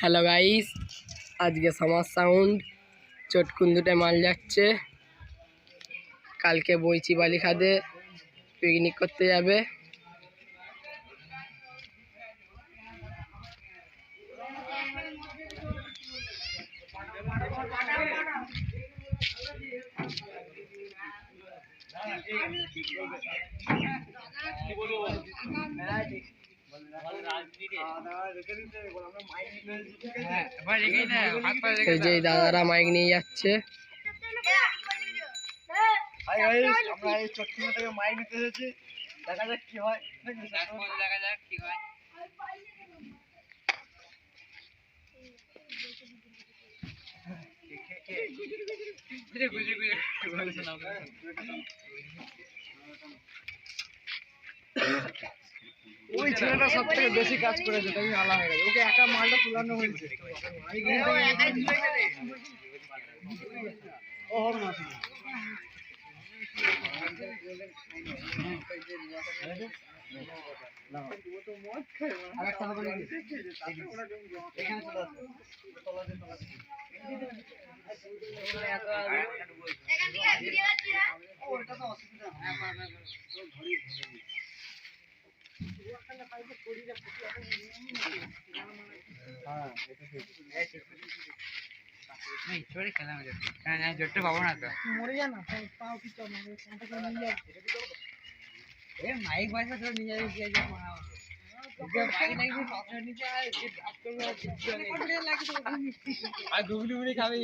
Hello guys, আজকে সমাজ sound চটকুন্দুটে মাল যাচ্ছে। কালকে বইচি বালি খাদে পিকনিক করতে যাবে। এই দাদারা মাইক নিয়ে যাচ্ছে। হাই গাইস আমরা এই চট্টগ্রাম থেকে মাইক নিতে এসেছি দেখা যাক কি হয় ওই ছেলেটা সব থেকে বেশি কাজ করেছে তাই আলা হয়ে গেছে। ওকে একা মালটা তুলানো হয়েছে। ও না? এখানে ওটা তো অসুবিধা। জোরটা পাবো না তো মরে যা না তাও কি মাইক বাজা তো নিয়ে খাবে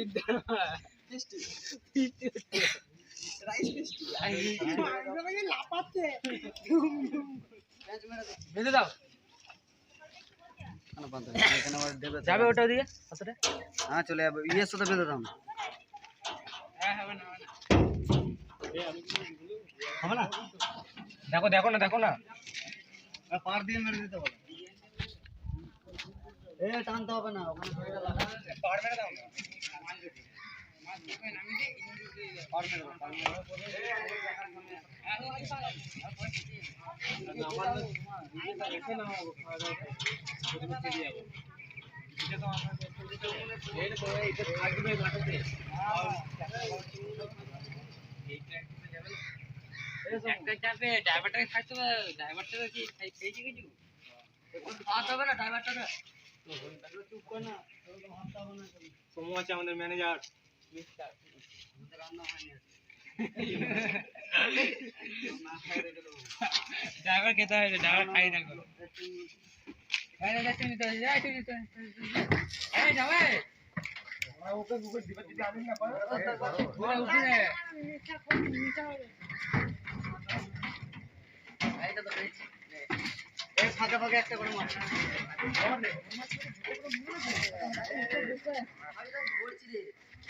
বেঁধে দাও। যাবে ওটা ওদিকে আসলে হ্যাঁ চলে যাবে। ইয়ের সাথে বেঁধে দাও না। হবে না দেখো দেখো না দেখো না। পার দিয়ে মেরে দিতে বলো। এ টানতে হবে না ওখানে। পার মেরে দাও একটা চাপে ড্রাইভারটাকে থাকতে হবে ড্রাইভারটা কি খেয়েছি কিছু হবে না ড্রাইভারটা চুপ কর না তোর তো হাতটা হবে না তুমি। সোমু আছে আমাদের ম্যানেজার ড্রাইভার খেতে হবে ড্রাইভার খাই না ফাঁকে ফাঁকে একটা করে মার। আর